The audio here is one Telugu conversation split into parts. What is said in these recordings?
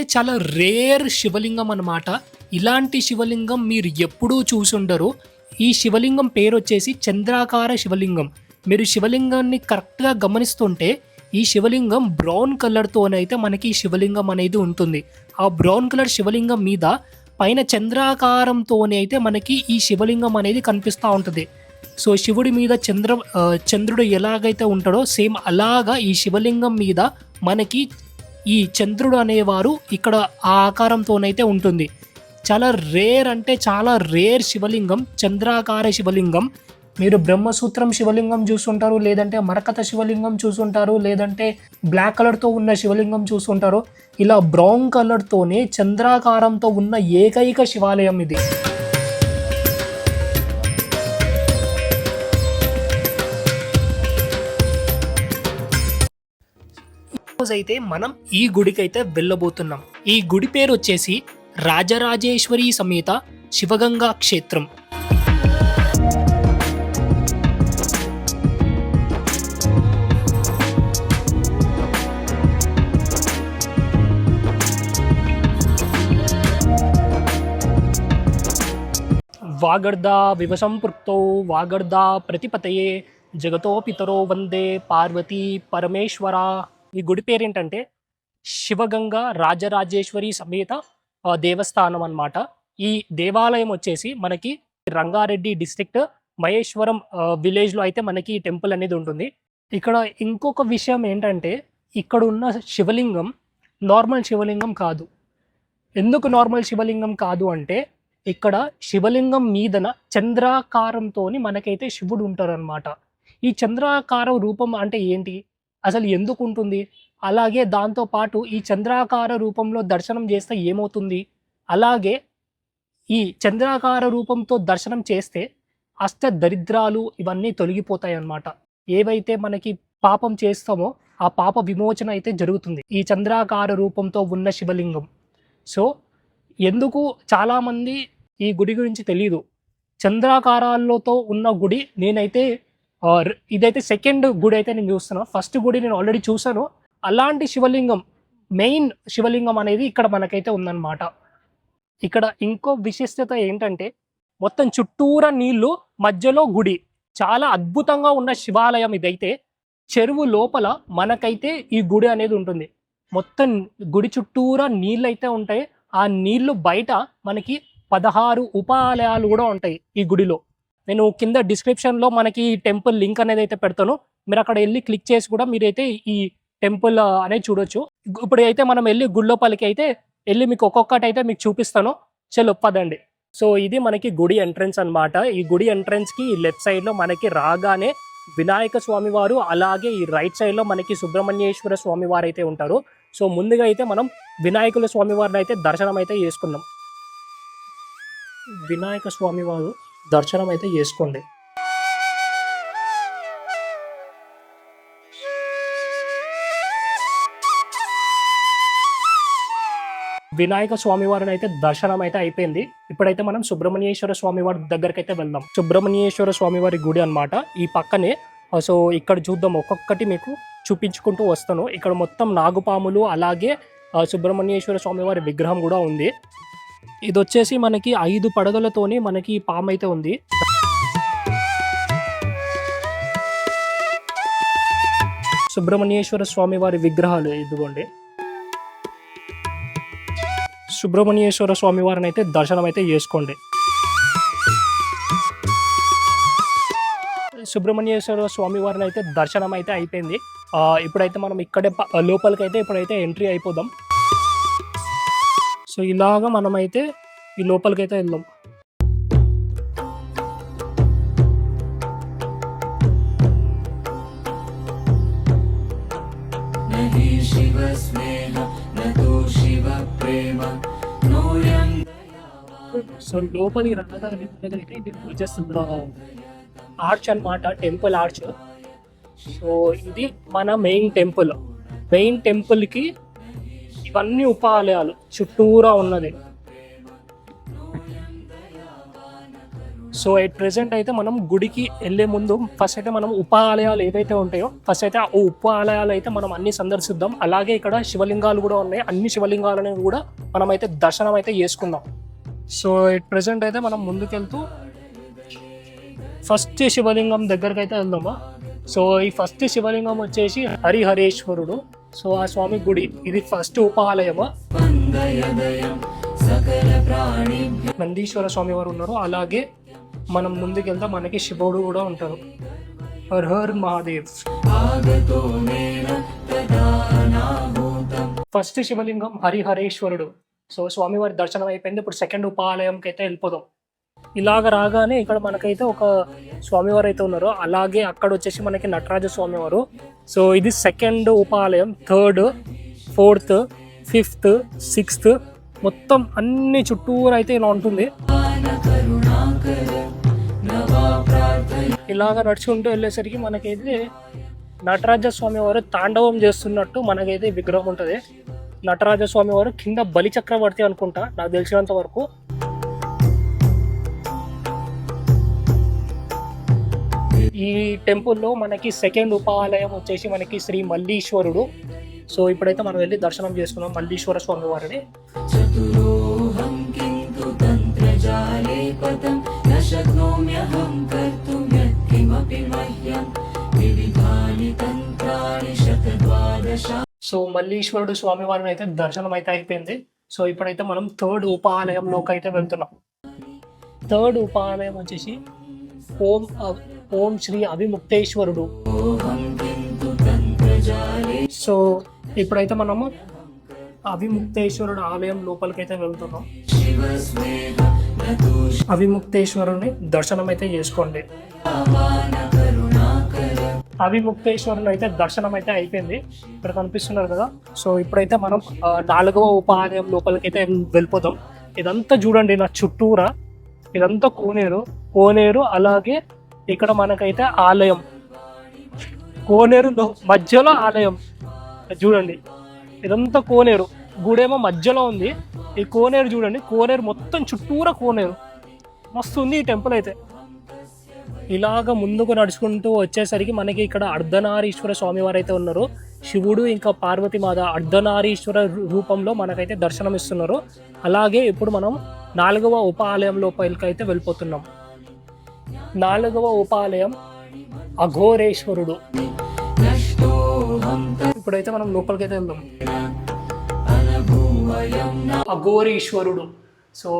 చాలా రేర్ శివలింగం అన్నమాట. ఇలాంటి శివలింగం మీరు ఎప్పుడూ చూసుండరు. ఈ శివలింగం పేరు వచ్చేసి చంద్రాకార శివలింగం. మీరు శివలింగాన్ని కరెక్ట్గా గమనిస్తుంటే ఈ శివలింగం బ్రౌన్ కలర్తోనైతే మనకి శివలింగం అనేది ఉంటుంది. ఆ బ్రౌన్ కలర్ శివలింగం మీద పైన చంద్రాకారంతోనే అయితే మనకి ఈ శివలింగం అనేది కనిపిస్తూ ఉంటుంది. సో శివుడి మీద చంద్ర చంద్రుడు ఎలాగైతే ఉంటాడో సేమ్ అలాగా ఈ శివలింగం మీద మనకి ఈ చంద్రుడు అనేవారు ఇక్కడ ఆ ఆకారంతోనైతే ఉంటుంది. చాలా రేర్ అంటే చాలా రేర్ శివలింగం చంద్రాకార శివలింగం. మీరు బ్రహ్మసూత్రం శివలింగం చూసుంటారు లేదంటే మరకత శివలింగం చూసుంటారు లేదంటే బ్లాక్ కలర్తో ఉన్న శివలింగం చూసుంటారు. ఇలా బ్రౌన్ కలర్తోనే చంద్రాకారంతో ఉన్న ఏకైక శివాలయం ఇది. రోజు అయితే మనం ఈ గుడికి అయితే వెళ్ళబోతున్నాం. ఈ గుడి పేరు వచ్చేసి రాజరాజేశ్వరి సమేత శివగంగా క్షేత్రం. వాగర్దా వివసంపృక్తో వాగర్దా ప్రతిపతయే జగతో పితరో వందే పార్వతీ పరమేశ్వరా. ఈ గుడి పేరు ఏంటంటే శివగంగా రాజరాజేశ్వరి సమేత దేవస్థానం అన్నమాట. ఈ దేవాలయం వచ్చేసి మనకి రంగారెడ్డి డిస్ట్రిక్ట్ మహేశ్వరం విలేజ్లో అయితే మనకి ఈ టెంపుల్ అనేది ఉంటుంది. ఇక్కడ ఇంకొక విషయం ఏంటంటే ఇక్కడ ఉన్న శివలింగం నార్మల్ శివలింగం కాదు. ఎందుకు నార్మల్ శివలింగం కాదు అంటే ఇక్కడ శివలింగం మీదన చంద్రాకారంతోని మనకైతే శివుడు ఉంటారనమాట ఈ చంద్రాకార రూపం అంటే ఏంటి? అసలు ఎందుకు ఉంటుంది అలాగే దాంతో పాటు ఈ చంద్రాకార రూపంలో దర్శనం చేస్తే ఏమవుతుంది? అలాగే ఈ చంద్రాకార రూపంతో దర్శనం చేస్తే అష్ట దరిద్రాలు ఇవన్నీ తొలగిపోతాయి అన్నమాట ఏవైతే మనకి పాపం చేస్తామో ఆ పాప విమోచన అయితే జరుగుతుంది. ఈ చంద్రాకార రూపంతో ఉన్న శివలింగం. సో ఎందుకు చాలామంది ఈ గుడి గురించి తెలియదు చంద్రాకారాలతో ఉన్న గుడి నేనైతే ఇదైతే సెకండ్ గుడి అయితే నేను చూస్తున్నాను ఫస్ట్ గుడి నేను ఆల్రెడీ చూశాను. అలాంటి శివలింగం మెయిన్ శివలింగం అనేది ఇక్కడ మనకైతే ఉందన్నమాట. ఇక్కడ ఇంకో విశిష్టత ఏంటంటే మొత్తం చుట్టూరా నీళ్ళు మధ్యలో గుడి. చాలా అద్భుతంగా ఉన్న శివాలయం ఇదైతే. చెరువు లోపల మనకైతే ఈ గుడి అనేది ఉంటుంది. మొత్తం గుడి చుట్టూరా నీళ్ళు అయితే ఉంటాయి. ఆ నీళ్ళు బయట మనకి పదహారు ఉపాలయాలు కూడా ఉంటాయి ఈ గుడిలో. నేను కింద డిస్క్రిప్షన్లో మనకి ఈ టెంపుల్ లింక్ అనేది అయితే పెడతాను. మీరు అక్కడ వెళ్ళి క్లిక్ చేసి కూడా మీరైతే ఈ టెంపుల్ అనేది చూడొచ్చు. ఇప్పుడు అయితే మనం వెళ్ళి గుళ్ళోపల్లికి అయితే వెళ్ళి మీకు ఒక్కొక్కటి అయితే మీకు చూపిస్తాను. చలో పదండి. సో ఇది మనకి గుడి ఎంట్రన్స్ అన్నమాట. ఈ గుడి ఎంట్రన్స్కి ఈ లెఫ్ట్ సైడ్లో మనకి రాగానే వినాయక స్వామి వారు అలాగే ఈ రైట్ సైడ్లో మనకి సుబ్రహ్మణ్యేశ్వర స్వామి వారు అయితే ఉంటారు. సో ముందుగా అయితే మనం వినాయకుల స్వామి వారిని అయితే దర్శనం అయితే చేసుకున్నాం వినాయక స్వామి వారు దర్శనం అయితే చేసుకోండి. వినాయక స్వామి వారిని అయితే దర్శనం అయితే అయిపోయింది. ఇప్పుడైతే మనం సుబ్రహ్మణ్యేశ్వర స్వామి వారి దగ్గరికి అయితే వెళ్దాం. సుబ్రహ్మణ్యేశ్వర స్వామి వారి గుడి అన్నమాట. ఈ పక్కనే సో ఇక్కడ చూద్దాం. ఒక్కొక్కటి మీకు చూపించుకుంటూ వస్తాను. ఇక్కడ మొత్తం నాగుపాములు అలాగే సుబ్రహ్మణ్యేశ్వర స్వామి వారి విగ్రహం కూడా ఉంది. ఇది వచ్చేసి మనకి ఐదు పడగలతోని మనకి పామ్ పాము అయితే ఉంది. సుబ్రహ్మణ్యేశ్వర స్వామి వారి విగ్రహాలు ఇదిగోండి. సుబ్రహ్మణ్యేశ్వర స్వామి వారిని అయితే దర్శనం అయితే చేసుకోండి. సుబ్రహ్మణ్యేశ్వర స్వామి వారిని అయితే దర్శనం అయితే అయిపోయింది ఇప్పుడైతే మనం ఇక్కడే లోపలికైతే ఇప్పుడైతే ఎంట్రీ అయిపోదాం. సో ఇలాగ మనమైతే ఈ లోపలికైతే వెళ్దాం. సో లోపలి ఆర్చ్ అనమాట టెంపుల్ ఆర్చ్. సో ఇది మన మెయిన్ టెంపుల్. మెయిన్ టెంపుల్కి ఇవన్నీ ఉపాలయాలు. చుట్టూరా ఉన్నది. సో ఎట్ ప్రెసెంట్ అయితే మనం గుడికి వెళ్ళే ముందు ఫస్ట్ అయితే మనం ఉపాలయాలు ఏవైతే ఉంటాయో ఫస్ట్ అయితే ఆ ఉపాలయాలు అయితే మనం అన్ని సందర్శిద్దాం. అలాగే ఇక్కడ శివలింగాలు కూడా ఉన్నాయి. అన్ని శివలింగాలను కూడా మనం అయితే దర్శనం అయితే చేసుకుందాం. సో ఎట్ ప్రెసెంట్ అయితే మనం ముందుకెళ్తూ ఫస్ట్ శివలింగం దగ్గరికి అయితే వెళ్దామా? సో ఈ ఫస్ట్ శివలింగం వచ్చేసి హరిహరేశ్వరుడు. సో ఆ స్వామి గుడి ఇది ఫస్ట్ ఉపాలయము? నందీశ్వర స్వామి వారు ఉన్నారు. అలాగే మనం ముందుకెళ్తా మనకి శివుడు కూడా ఉంటారు. హర్ హర్ మహాదేవ్. ఫస్ట్ శివలింగం హరిహరేశ్వరుడు. సో స్వామివారి దర్శనం అయిపోయింది. ఇప్పుడు సెకండ్ ఉపాలయంకి అయితే వెళ్ళిపోదాం. ఇలాగ రాగానే ఇక్కడ మనకైతే ఒక స్వామివారు అయితే ఉన్నారు. అలాగే అక్కడ వచ్చేసి మనకి నటరాజ స్వామివారు. సో ఇది సెకండ్ ఉపాలయం థర్డ్ ఫోర్త్ ఫిఫ్త్ సిక్స్త్. మొత్తం అన్ని చుట్టూరు అయితే ఇలా ఉంటుంది. ఇలాగ నడుచుకుంటూ వెళ్ళేసరికి మనకైతే నటరాజ స్వామి వారు తాండవం చేస్తున్నట్టు మనకైతే విగ్రహం ఉంటుంది. నటరాజ స్వామి వారు కింద బలిచక్రవర్తి అనుకుంటా నాకు తెలిసినంత వరకు. ఈ టెంపుల్లో మనకి సెకండ్ ఉపాలయం వచ్చేసి మనకి శ్రీ మల్లీశ్వరుడు. సో ఇప్పుడైతే మనం వెళ్ళి దర్శనం చేసుకున్నాం మల్లీశ్వర స్వామి వారిని. సో మల్లీశ్వరుడు స్వామి వారిని అయితే దర్శనం అయితే అయిపోయింది. సో ఇప్పుడైతే మనం థర్డ్ ఉపాలయంలోకి అయితే వెళ్తున్నాం. థర్డ్ ఉపాలయం వచ్చేసి ఓం ఓం శ్రీ అభిముక్తేశ్వరుడు సో ఇప్పుడైతే మనము అభిముక్తేశ్వరుడు ఆలయం లోపలికైతే వెళ్తున్నాం. అభిముక్తేశ్వరుని దర్శనం అయితే చేసుకోండి. అభిముక్తేశ్వరుని అయితే దర్శనం అయితే అయిపోయింది. ఇక్కడ కనిపిస్తున్నారు కదా. సో ఇప్పుడైతే మనం నాలుగవ ఉప లోపలికైతే వెళ్ళిపోతాం ఇదంతా చూడండి నా చుట్టూరా. ఇదంతా కోనేరు. కోనేరు అలాగే ఇక్కడ మనకైతే ఆలయం. కోనేరు మధ్యలో ఆలయం. చూడండి ఇదంతా కోనేరు. గుడేమో మధ్యలో ఉంది. ఈ కోనేరు చూడండి కోనేరు మొత్తం చుట్టూరా కోనేరు. మస్తు ఉంది ఈ టెంపుల్ అయితే. ఇలాగ ముందుకు నడుచుకుంటూ వచ్చేసరికి మనకి ఇక్కడ అర్ధనారీశ్వర స్వామి వారు అయితే ఉన్నారు. శివుడు ఇంకా పార్వతి మాత అర్ధనారీశ్వర రూపంలో మనకైతే దర్శనం ఇస్తున్నారు అలాగే ఇప్పుడు మనం నాలుగవ ఉప ఆలయం లోపలికి అయితే వెళ్ళిపోతున్నాం. నాలుగవ ఉపాలయం అఘోరేశ్వరుడు. ఇప్పుడైతే మనం లోపలికైతే వెళ్దాం. అఘోరేశ్వరుడు. సో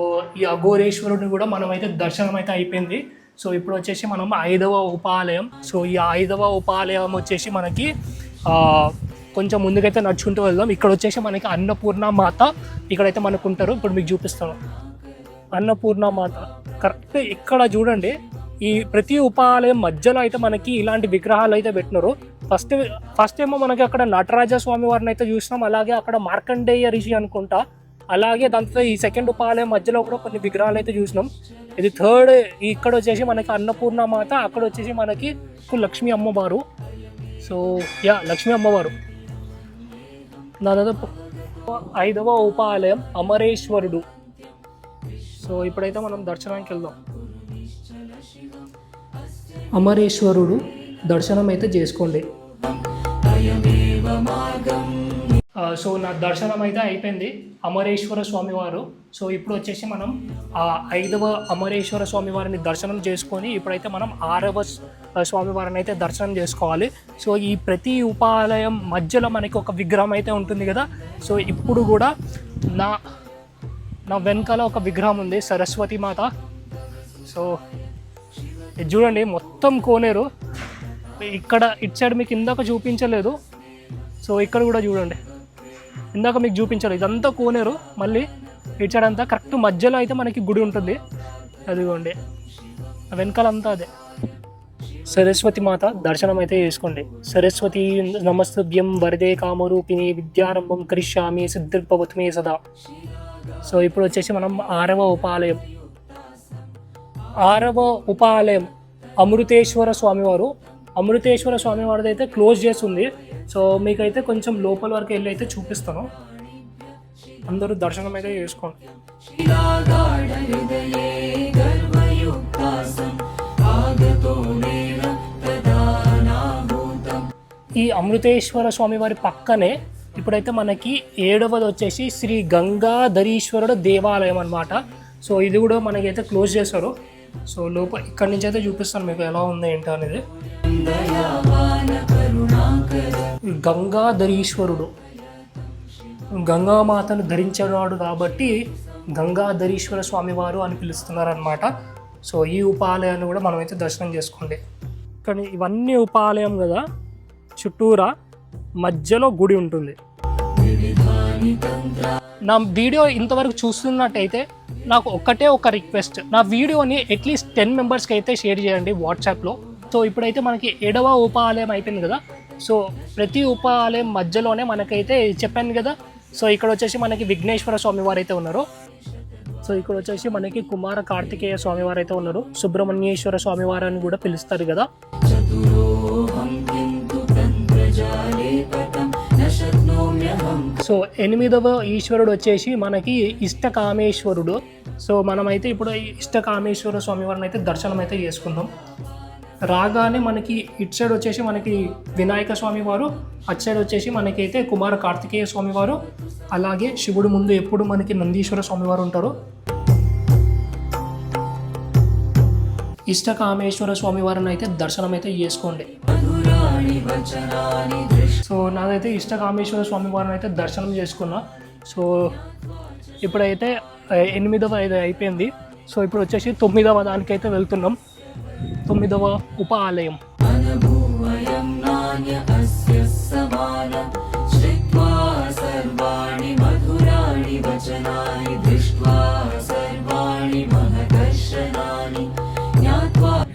ఈ అఘోరేశ్వరుడు కూడా మనమైతే దర్శనం అయితే అయిపోయింది. సో ఇప్పుడు వచ్చేసి మనం ఐదవ ఉపాలయం. సో ఈ ఐదవ ఉపాలయం వచ్చేసి మనకి కొంచెం ముందుకైతే నడుచుకుంటూ వెళ్దాం. ఇక్కడ వచ్చేసి మనకి అన్నపూర్ణ మాత ఇక్కడైతే మనకు ఉంటారు ఇప్పుడు మీకు చూపిస్తాను. అన్నపూర్ణ మాత కరెక్ట్ ఇక్కడ చూడండి. ఈ ప్రతి ఉపాలయం మధ్యలో అయితే మనకి ఇలాంటి విగ్రహాలు అయితే పెట్టినారు. ఫస్ట్ ఫస్ట్ ఏమో మనకి అక్కడ నటరాజ స్వామి వారిని అయితే చూసినాం. అలాగే అక్కడ మార్కండేయ ఋషి అనుకుంటా. అలాగే దాంతో ఈ సెకండ్ ఉపాలయం మధ్యలో కూడా కొన్ని విగ్రహాలు అయితే చూసినాం. ఇది థర్డ్ ఇక్కడ వచ్చేసి మనకి అన్నపూర్ణ మాత అక్కడ వచ్చేసి మనకి లక్ష్మీ అమ్మవారు. సో యా లక్ష్మీ అమ్మవారు. దాని ఐదవ ఉపాలయం అమరేశ్వరుడు. సో ఇప్పుడైతే మనం దర్శనానికి వెళ్దాం. అమరేశ్వరుడు దర్శనం అయితే చేసుకోండి సో నా దర్శనం అయితే అయిపోయింది. అమరేశ్వర స్వామివారు. సో ఇప్పుడు వచ్చేసి మనం ఆ ఐదవ అమరేశ్వర స్వామివారిని దర్శనం చేసుకొని ఇప్పుడైతే మనం ఆరవ స్వామివారిని అయితే దర్శనం చేసుకోవాలి. సో ఈ ప్రతి ఉపాలయం మధ్యలో మనకి ఒక విగ్రహం అయితే ఉంటుంది కదా. సో ఇప్పుడు కూడా నా నా వెనకాల ఒక విగ్రహం ఉంది సరస్వతి మాత. సో ఇది చూడండి మొత్తం కోనేరు. ఇక్కడ ఇటు సైడ్ మీకు ఇందాక చూపించలేదు. సో ఇక్కడ కూడా చూడండి. ఇందాక మీకు చూపించాలి ఇదంతా కోనేరు. మళ్ళీ ఇటు సైడ్ అంతా కరెక్ట్ మధ్యలో అయితే మనకి గుడి ఉంటుంది. అదిగోండి. వెనకాలంతా అదే. సరస్వతి మాత దర్శనం అయితే చేసుకోండి. సరస్వతి నమస్తభ్యం వరదే కామరూపిణి విద్యారంభం కరిష్యామి సిద్ధిర్భవత్మే సదా. సో ఇప్పుడు వచ్చేసి మనం ఆరవ ఉపాలయం. ఆరవ ఉపాలయం అమృతేశ్వర స్వామివారు. అమృతేశ్వర స్వామివారిది అయితే క్లోజ్ చేస్తుంది. సో మీకైతే కొంచెం లోపల వరకు వెళ్ళి అయితే చూపిస్తాను. అందరూ దర్శనం అయితే చేసుకోండి. ఈ అమృతేశ్వర స్వామి వారి పక్కనే ఇప్పుడైతే మనకి ఏడవది వచ్చేసి శ్రీ గంగాధరీశ్వరుడు దేవాలయం అనమాట సో ఇది కూడా మనకైతే క్లోజ్ చేశారు. సో లోపల ఇక్కడి నుంచి అయితే చూపిస్తాను మీకు ఎలా ఉంది ఏంటో అనేది. గంగాధరీశ్వరుడు. గంగామాతను ధరించినాడు కాబట్టి గంగాధరీశ్వర స్వామివారు అని పిలుస్తున్నారనమాట సో ఈ ఉపాలయాన్ని కూడా మనమైతే దర్శనం చేసుకోండి. కానీ ఇవన్నీ ఉపాలయం కదా చుట్టూరా మధ్యలో గుడి ఉంటుంది. నా వీడియో ఇంతవరకు చూస్తున్నట్టయితే నాకు ఒక్కటే ఒక రిక్వెస్ట్. నా వీడియోని అట్లీస్ట్ టెన్ మెంబర్స్కి అయితే షేర్ చేయండి వాట్సాప్లో. సో ఇప్పుడైతే మనకి ఏడవ ఉపాలయం అయిపోయింది కదా. సో ప్రతి ఉపాలయం మధ్యలోనే మనకైతే చెప్పాను కదా. సో ఇక్కడ వచ్చేసి మనకి విఘ్నేశ్వర స్వామి వారు అయితే ఉన్నారు. సో ఇక్కడ వచ్చేసి మనకి కుమార కార్తికేయ స్వామివారు అయితే ఉన్నారు. సుబ్రహ్మణ్యేశ్వర స్వామివారు అని కూడా పిలుస్తారు కదా. సో ఎనిమిదవ ఈశ్వరుడు వచ్చేసి మనకి ఇష్టకామేశ్వరుడు. సో మనమైతే ఇప్పుడు ఇష్టకామేశ్వర స్వామి వారిని అయితే దర్శనం అయితే చేసుకుందాం. రాగానే మనకి ఇటు సైడ్ వచ్చేసి మనకి వినాయక స్వామి వారు అటు సైడ్ వచ్చేసి మనకైతే కుమార కార్తికేయ స్వామి వారు అలాగే శివుడు ముందు ఎప్పుడు మనకి నందీశ్వర స్వామి వారు ఉంటారు. ఇష్టకామేశ్వర స్వామి వారిని అయితే దర్శనం అయితే చేసుకోండి సో నాదైతే ఇష్టకామేశ్వర స్వామి వారిని అయితే దర్శనం చేసుకున్నా. సో ఇప్పుడైతే ఎనిమిదవ ఇది అయిపోయింది. సో ఇప్పుడు వచ్చేసి తొమ్మిదవ దానికైతే వెళ్తున్నాం. తొమ్మిదవ ఉప ఆలయం.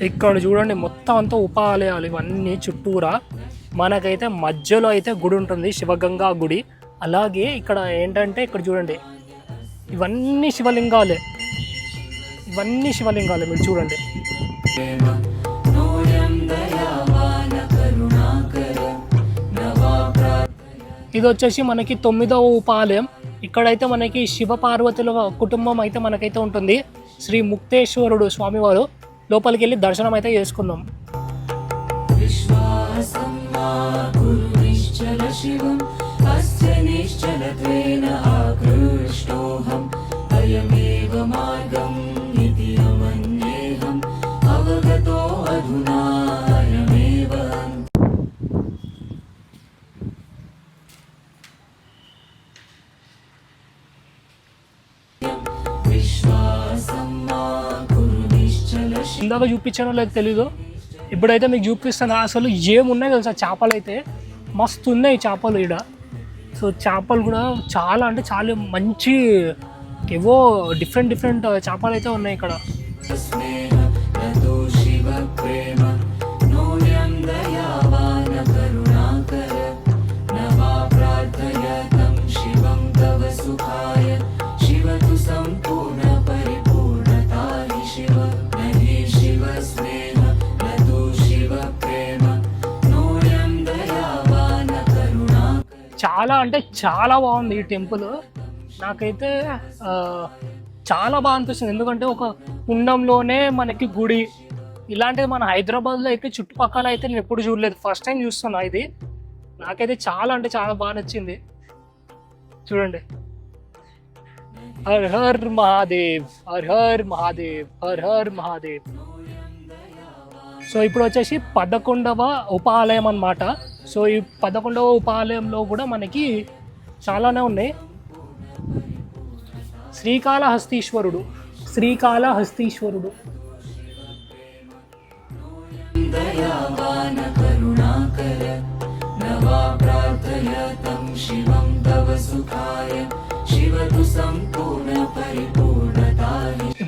ఇక్కడ చూడండి మొత్తం అంతా ఉప ఆలయాలు ఇవన్నీ చుట్టూరా. మనకైతే మధ్యలో అయితే గుడి ఉంటుంది శివగంగా గుడి. అలాగే ఇక్కడ ఏంటంటే ఇక్కడ చూడండి ఇవన్నీ శివలింగాలే. ఇవన్నీ శివలింగాలే మీరు చూడండి. ఇది వచ్చేసి మనకి తొమ్మిదవ ఉపాలయం. ఇక్కడైతే మనకి శివ పార్వతుల కుటుంబం అయితే మనకైతే ఉంటుంది. శ్రీ ముక్తేశ్వరుడు స్వామివారు. లోపలికి వెళ్ళి దర్శనం అయితే చేసుకుందాం. कुरु निश्चल शिवम् अस्य निश्चलत्वेन आकृष्टोऽहम् अयमेव मार्गम् इति अमन्येऽहम् अवगतो अधुना अयमेव विश्वासं मा कुरु निश्चल शिवम् ఇందాక చూపించానో లేదు తెలీదు ఇప్పుడైతే మీకు చూపిస్తాను అసలు ఏమున్నాయి తెలుసా? చేపలు అయితే మస్తు ఉన్నాయి చేపలు ఇక్కడ సో చేపలు కూడా చాలా అంటే చాలా మంచి ఏవో డిఫరెంట్ డిఫరెంట్ చేపలు అయితే ఉన్నాయి ఇక్కడ. చాలా అంటే చాలా బాగుంది ఈ టెంపుల్. నాకైతే చాలా బాగా అనిపిస్తుంది. ఎందుకంటే ఒక కుండంలోనే మనకి గుడి ఇలాంటిది మన హైదరాబాద్లో అయితే చుట్టుపక్కల అయితే నేను ఎప్పుడు చూడలేదు. ఫస్ట్ టైం చూస్తున్నా ఇది. నాకైతే చాలా అంటే చాలా బాగా నచ్చింది. చూడండి. హర్ హర్ మహాదేవ్ హర్ హర్ మహాదేవ్ హర్ హర్ మహాదేవ్. సో ఇప్పుడు వచ్చేసి పదకొండవ ఉపాలయం అనమాట సో ఈ పదకొండవ ఉపాలయంలో కూడా మనకి చాలానే ఉన్నాయి శ్రీకాళహస్తీశ్వరుడు శ్రీకాళహస్తీశ్వరుడు दयावान करुणाकर न वा प्रार्थयतं शिवं तव सुखाय शिव तु सम्पूर्णपरिपूर्णता हि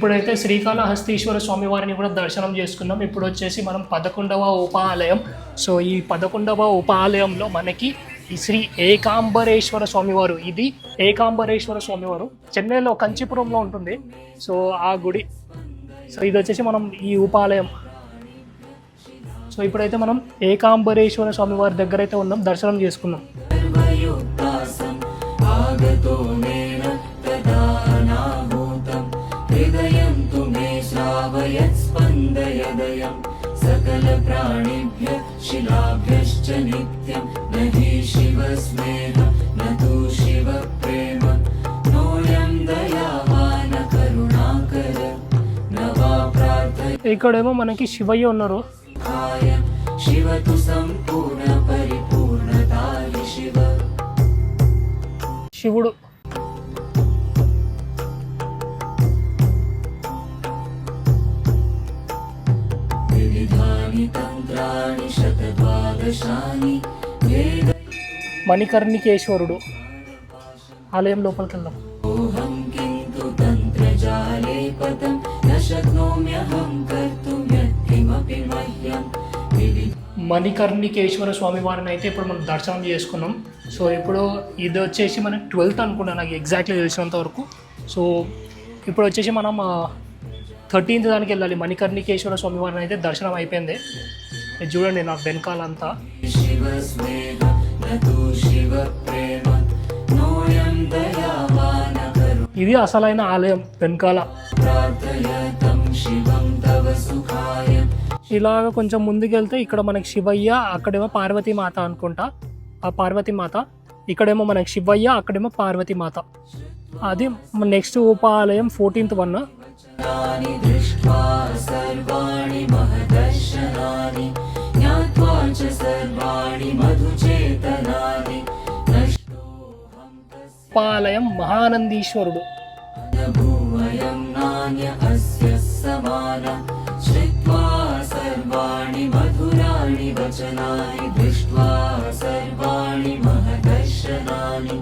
ఇప్పుడైతే శ్రీకాళహస్తీశ్వర స్వామి వారిని కూడా దర్శనం చేసుకున్నాం. ఇప్పుడు వచ్చేసి మనం పదకొండవ ఉపాలయం. సో ఈ పదకొండవ ఉపాలయంలో మనకి ఈ శ్రీ ఏకాంబరేశ్వర స్వామివారు ఇది ఏకాంబరేశ్వర స్వామివారు చెన్నైలో కంచిపురంలో ఉంటుంది. సో ఆ గుడి సో ఇది వచ్చేసి మనం ఈ ఉపాలయం. సో ఇప్పుడైతే మనం ఏకాంబరేశ్వర స్వామి వారి దగ్గర అయితే ఉన్నాం. దర్శనం చేసుకున్నాం. मे श्रावयत् स्पन्दति सकलप्राणिभ्यः शिलाभ्यश्च नित्यं न हि शिवस्नेह न तु शिवप्रेम नोऽयं दयावान करुणाकर न वा प्रार्थय ఇక్కడేమో మనకి శివయ్య ఉన్నారు खाय शिव तु सम्पूर्णपरिपूर्णता हि शिव శివుడు మణికర్ణికేశ్వరుడు. ఆలయం లోపలికి వెళ్దాం మణికర్ణికేశ్వర స్వామి వారిని అయితే ఇప్పుడు మనం దర్శనం చేసుకున్నాం. సో ఇప్పుడు ఇది వచ్చేసి మనం ట్వెల్త్ అనుకుంటాను నాకు ఎగ్జాక్ట్లీ తెలిసినంత వరకు. సో ఇప్పుడు వచ్చేసి మనం థర్టీన్త్ దానికి వెళ్ళాలి. మణికర్ణికేశ్వర స్వామి వారిని అయితే దర్శనం అయిపోయింది. చూడండి నా వెనకాలంతా. ఇది అసలైన ఆలయం వెనకాల. ఇలాగ కొంచెం ముందుకెళ్తే ఇక్కడ మనకి శివయ్య అక్కడేమో పార్వతీమాత అనుకుంటా. ఆ పార్వతీమాత ఇక్కడేమో మనకి శివయ్య అక్కడేమో పార్వతీమాత. అది నెక్స్ట్ ఉపాలయం ఫోర్టీన్త్ వన్ सर्वानि दृष्ट्वा सर्वाणि महदर्शनानि ज्ञात्वा च सर्वाणि मधुचेतनानि पालयं महानन्दीश्वरुडु अनुभूवयं नान्य अस्य समान श्रुत्वा सर्वाणि मधुराणि वचनानि दृष्ट्वा सर्वाणि महदर्शनानि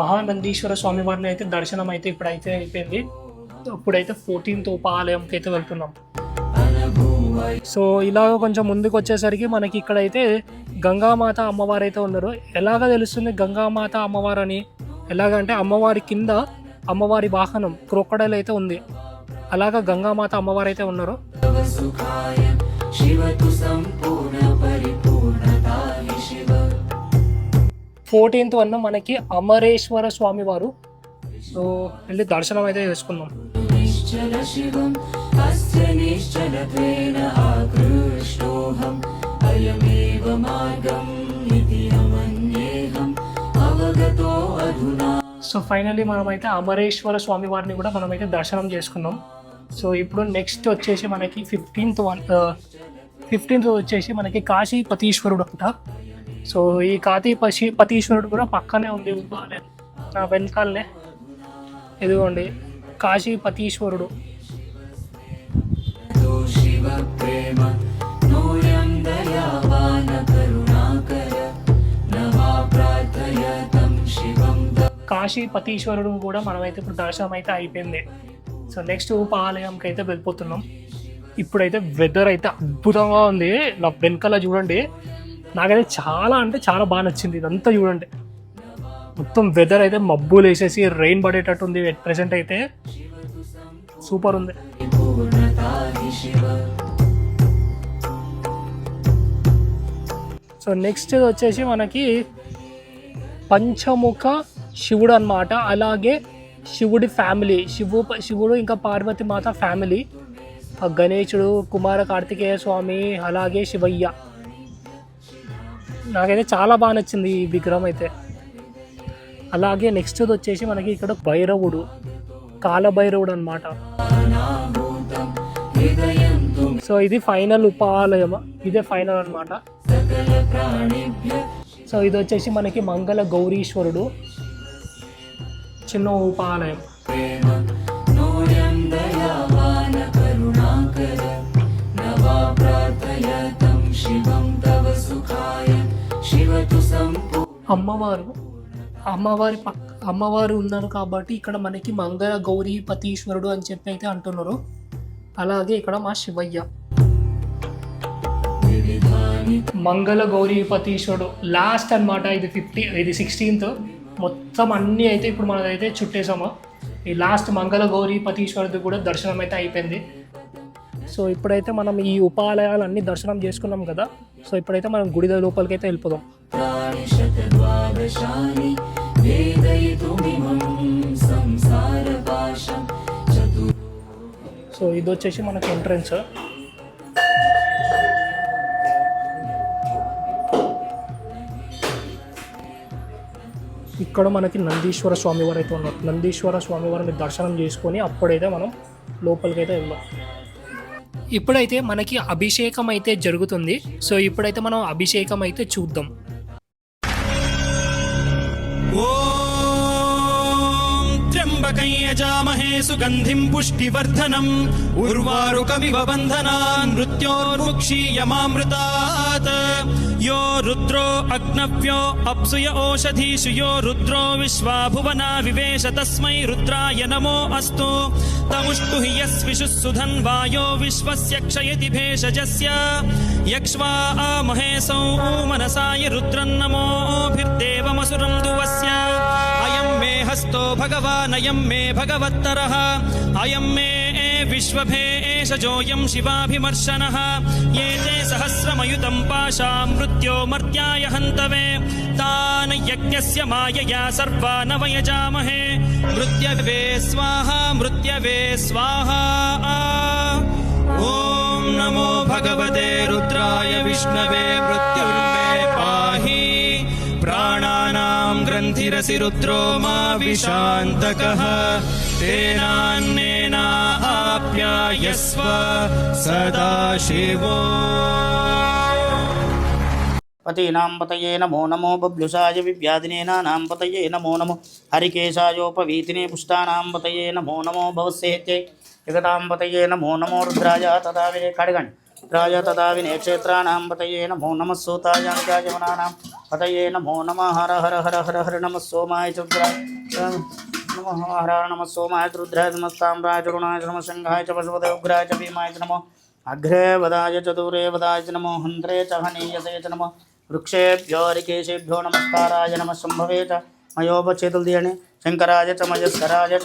మహానందీశ్వర స్వామి వారిని అయితే దర్శనం అయితే ఇప్పుడైతే అయిపోయింది. ఇప్పుడైతే ఫోర్టీన్త్ ఉపాలయంకి అయితే వెళ్తున్నాం. సో ఇలాగ కొంచెం ముందుకు వచ్చేసరికి మనకి ఇక్కడైతే గంగామాత అమ్మవారు అయితే ఉన్నారు. ఎలాగ తెలుస్తుంది గంగామాత అమ్మవారు అని? ఎలాగంటే అమ్మవారి కింద అమ్మవారి వాహనం క్రొక్కడైల్ అయితే ఉంది. అలాగ గంగామాత అమ్మవారు అయితే ఉన్నారు. ఫోర్టీన్త్ వన్ మనకి అమరేశ్వర స్వామి వారు. సో వెళ్ళి దర్శనం అయితే చేసుకుందాం. సో ఫైనల్లీ మనమైతే అమరేశ్వర స్వామి వారిని కూడా మనమైతే దర్శనం చేసుకున్నాం. సో ఇప్పుడు నెక్స్ట్ వచ్చేసి మనకి ఫిఫ్టీన్త్ వన్ ఫిఫ్టీన్త్ వచ్చేసి మనకి కాశీపతీశ్వరుడు అంట. సో ఈ కాతి పశి పతీశ్వరుడు కూడా పక్కనే ఉంది నా వెనకాలనే. ఇదిగోండి కాశీ పతీశ్వరుడు. కాశీ పతీశ్వరుడు కూడా మనమైతే ఇప్పుడు దర్శనం అయితే అయిపోయింది. సో నెక్స్ట్ ఉపాలయంకి అయితే వెళ్ళిపోతున్నాం. ఇప్పుడైతే వెదర్ అయితే అద్భుతంగా ఉంది. నా వెనకాల చూడండి. నాకైతే చాలా అంటే చాలా బాగా నచ్చింది. ఇదంతా చూడండి. మొత్తం వెదర్ అయితే మబ్బులు వేసేసి రెయిన్ పడేటట్టు ఉంది. ఎట్ ప్రెసెంట్ అయితే సూపర్ ఉంది. సో నెక్స్ట్ వచ్చేసి మనకి పంచముఖ శివుడు అనమాట అలాగే శివుడి ఫ్యామిలీ శివు శివుడు ఇంకా పార్వతి మాత ఫ్యామిలీ గణేశుడు కుమార కార్తికేయ స్వామి అలాగే శివయ్య. నాకైతే చాలా బాగా నచ్చింది ఈ విగ్రహం అయితే. అలాగే నెక్స్ట్ వచ్చేసి మనకి ఇక్కడ భైరవుడు కాలభైరవుడు అనమాట సో ఇది ఫైనల్ ఉపాలయం ఇదే ఫైనల్ అనమాట సో ఇది వచ్చేసి మనకి మంగళ గౌరీశ్వరుడు చిన్న ఉపాలయం. శివం అమ్మవారు. అమ్మవారి పక్క అమ్మవారు ఉన్నారు కాబట్టి ఇక్కడ మనకి మంగళ గౌరీ పతీశ్వరుడు అని చెప్పి అయితే అంటున్నారు. అలాగే ఇక్కడ మా శివయ్య. మంగళ గౌరీ పతీశ్వరుడు లాస్ట్ అనమాట ఇది ఫిఫ్టీ ఇది సిక్స్టీన్త్ మొత్తం అన్నీ అయితే ఇప్పుడు మనదైతే చుట్టేసాము. ఈ లాస్ట్ మంగళ గౌరీ పతీశ్వరుడు కూడా దర్శనం అయితే అయిపోయింది. సో ఇప్పుడైతే మనం ఈ ఉపాలయాలన్నీ దర్శనం చేసుకున్నాం కదా సో ఇప్పుడైతే మనం గుడి లోపలికి అయితే వెళ్ళిపోదాం సో ఇది వచ్చేసి మనకు ఎంట్రన్స్. ఇక్కడ మనకి నందీశ్వర స్వామివారు అయితే ఉన్నారు. నందీశ్వర స్వామివారిని దర్శనం చేసుకొని అప్పుడైతే మనం లోపలికైతే వెళ్ళాం ఇప్పుడైతే మనకి అభిషేకం అయితే జరుగుతుంది. సో ఇప్పుడైతే మనం అభిషేకం అయితే చూద్దాం యజామహే సుగంధిం పుష్టివర్ధనం. ఉర్వారుకమివ బంధనా నృత్యోర్ముక్షీయమామృతాత్. यो रुद्रो अग्नव्यो अप्सुय ओषधीषु यो रुद्रो विश्वा भुवना विवेश तस्मै रुद्राय नमो अस्तु। तमुष्टु हि यस्विषुः सुधन्वायो विश्वस्य क्षयति भेषजस्य। यक्ष्वा महेशौ मनसाय रुद्रन्नमोभिर्देवमसुरं दुवस्य। अयं मे हस्तो भगवानयं मे भगवत्तरः। अयं मे विश्वभेषजोऽयं शिवाभिमर्शनः। ये ते सहस्रमयुतं पाशां मृत्यो मर्त्याय हन्तवे। तान् यज्ञस्य मायया सर्वा न वयजामहे मृत्यवे स्वाहा मृत्यवे स्वाहा। ॐ नमो भगवते रुद्राय विष्णवे मृत्युर्मे पाहि। प्राणानां ग्रन्थिरसि रुद्रो मा विशान्तकः। तेनान्नेनाप्यायस्व ध्यायस्व सदाशिवो। पतीनां पतये नमो नमो बभ्लुसाय विव्यादिने पतये नमो नमो हरिकेशायोपवीतिने पुष्टानां पतये नमो नमो भवस्येत्यै। जगतां पतये नमो नमो रुद्राय तदा विने खड्गण रुद्राय तदा विने क्षेत्राणां पतये नमो नमः सूतायाङ्कायमनानां पतये नमो नमः हर हर हर हर हर नमः सोमाय चन्द्राय। నమో హర హర నమ సోమాయ చ రుద్రాయ నమస్తామ్రాయ చ రుణాయ చ నమ శంఘాయ చ పశుపతే ఉగ్రాయ చ భీమాయ చ నమో అగ్రే వదాయ చ దూరే వదాయ చ నమో హంత్రే చ హనీయసే చ నమో వృక్షేభ్యో రికేశేభ్యో నమస్కారాయ నమ శంభవే చ మయోపచేతులు తీయని శంకరాయ చ మయస్కరాయ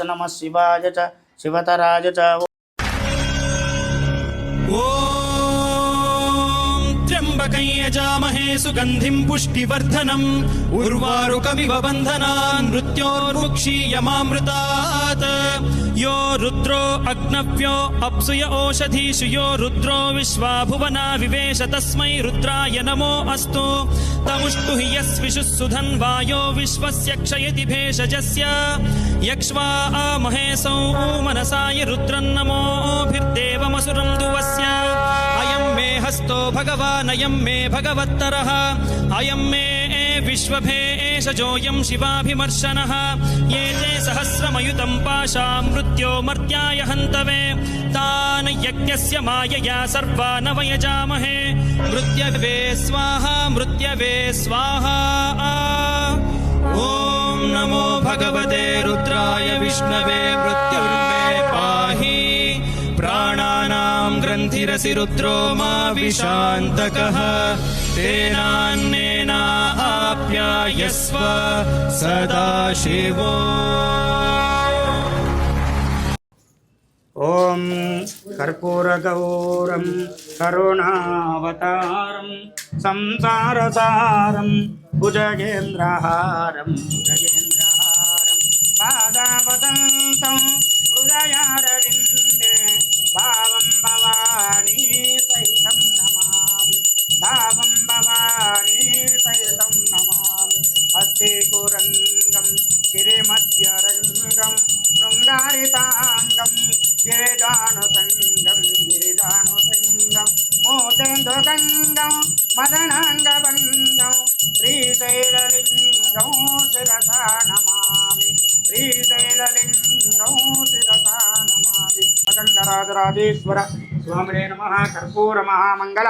यजामहे सुगन्धिं पुष्टिवर्धनम्। उर्वारुकमिव बन्धनान् मृत्योर्मुक्षीयमामृतात् यो रुद्रो अग्नव्यो अप्सुय ओषधीषु, यो रुद्रो विश्वा भुवना विवेश तस्मै रुद्राय नमो अस्तु। तमुष्टु हि यस्विषुः सुधन्वायो विश्वस्य क्षयति भेषजस्य। यक्ष्वा महेशौ मनसाय रुद्रन्नमोभिर्देवमसुरं दुवस्य। मे हस्तो भगवानयं मे भगवत्तरः। अयं मे विश्वभेषजोऽयं शिवाभिमर्शनः। ये ते सहस्रमयुतं पाशां मृत्यो मर्त्याय हन्तवे। तान् यज्ञस्य मायया सर्वा न वयजामहे मृत्यवे स्वाहा मृत्यवे स्वाहा। ॐ नमो भगवते रुद्राय विष्णवे मृत्युर्मे धीरसि रुद्रो मा विशान्तकः तेनान्नेना आप्यायस्व सदाशिवो ॐ कर्पूरगौरं करुणावतारं संसारसारं भुजगेन्द्रहारं भुजगेन्द्रहारं पादावदन्तं हृदयारविन्द భావం భవానీ సహితం నమామి. భావం భవానీ సహితం నమామి. హస్తేకురంగం గిరిమధ్యరంగం శృంగారితాంగం గిరిజానుసంగం గిరిజానుసంగం మూర్ధేంద్రగంగం మదనాంగభంగం శ్రీశైలలింగం శిరసా నమామి. శ్రీశైల శిరసా అఖండరాజరాజేశ్వర స్వామినే నమ. కర్పూర మహామంగళ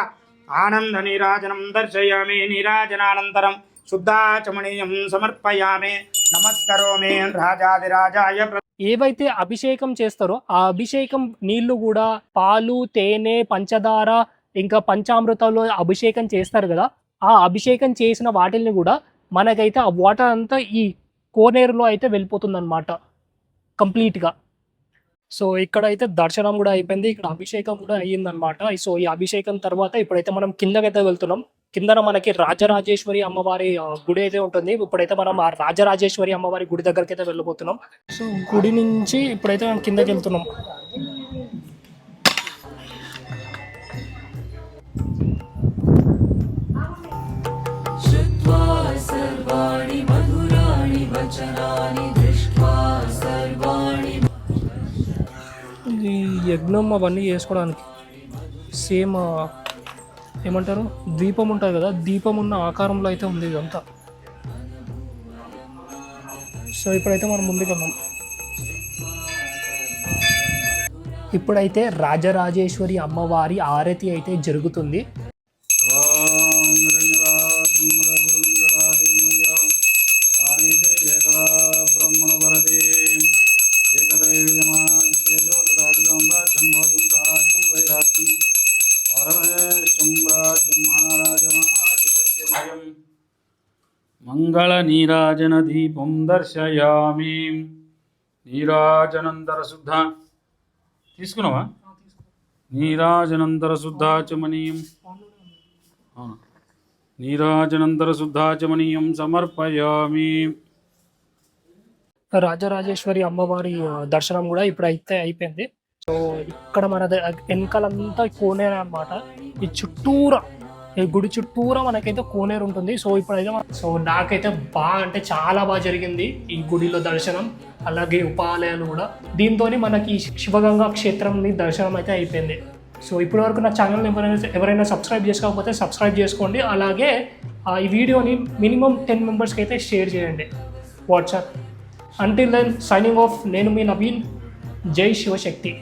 ఆనంద నీరాజనం దర్శయామి. నీరాజనానంతరం శుద్ధాచమణీయం సమర్పయామి. నమస్కరోమి రాజాదిరాజాయ ఏవైతే అభిషేకం చేస్తారో ఆ అభిషేకం నీళ్ళు కూడా పాలు తేనె పంచదార ఇంకా పంచామృతంలో అభిషేకం చేస్తారు కదా. ఆ అభిషేకం చేసిన వాటిల్ని కూడా మనకైతే ఆ వాటర్ అంతా ఈ కోనేరులో అయితే వెళ్ళిపోతుంది అనమాట కంప్లీట్గా సో ఇక్కడ అయితే దర్శనం కూడా అయిపోయింది ఇక్కడ అభిషేకం కూడా అయ్యిందనమాట సో ఈ అభిషేకం తర్వాత ఇప్పుడైతే మనం కిందకైతే వెళ్తున్నాం కిందన మనకి రాజరాజేశ్వరి అమ్మవారి ఆ, గుడి అయితే ఉంటుంది ఇప్పుడైతే మనం ఆ రాజరాజేశ్వరి అమ్మవారి గుడి దగ్గరికి అయితే వెళ్ళిపోతున్నాం సో గుడి నుంచి ఇప్పుడైతే మనం కిందకి వెళ్తున్నాం श्रुत्वा सर्वाणि मधुराणि वचनानि యజ్ఞం అవన్నీ చేసుకోవడానికి. సేమ్ ఏమంటారు? దీపం ఉంటుంది కదా దీపం ఉన్న ఆకారంలో అయితే ఉంది ఇదంతా. సో ఇప్పుడైతే మనం ముందుకు వెళ్దాం ఇప్పుడైతే రాజరాజేశ్వరి అమ్మవారి ఆరతి అయితే జరుగుతుంది. ఏకదా బ్రహ్మణ వరదే ఏకదైవజమాజ్యోతిరాజుగాంబాజ్యం భోజం సారాజ్యం వైరాజ్యం పరమేశం రాజ్యం మహారాజమాధిపత్యమయం మంగళనీరాజన దీపం దర్శయామి నీరాజనందర శుద్ధ తీసుకున్నావా నీరాజనందర శుద్ధాచమనీయం అవును నీరాజనందర శుద్ధాచమనీయం సమర్పయామి రాజరాజేశ్వరి అమ్మవారి దర్శనం కూడా ఇప్పుడైతే అయిపోయింది. సో ఇక్కడ మన ద- వెనకాలంతా కోనేరు అన్నమాట. ఈ చుట్టూరా ఈ గుడి చుట్టూరా మనకైతే కోనేరు ఉంటుంది. సో ఇప్పుడైతే సో నాకైతే బాగా అంటే చాలా బాగా జరిగింది ఈ గుడిలో దర్శనం అలాగే ఉపాలయాలు కూడా. దీంతో మనకి శివగంగా క్షేత్రంని దర్శనం అయితే అయిపోయింది. సో ఇప్పటి వరకు నా ఛానల్ని ఎవరైనా ఎవరైనా సబ్స్క్రైబ్ చేసుకోకపోతే సబ్స్క్రైబ్ చేసుకోండి. అలాగే ఆ, ఈ వీడియోని మినిమం టెన్ మెంబర్స్కి అయితే షేర్ చేయండి. WhatsApp Until then, signing off, Nenu Nabin, Jai Shivashakti.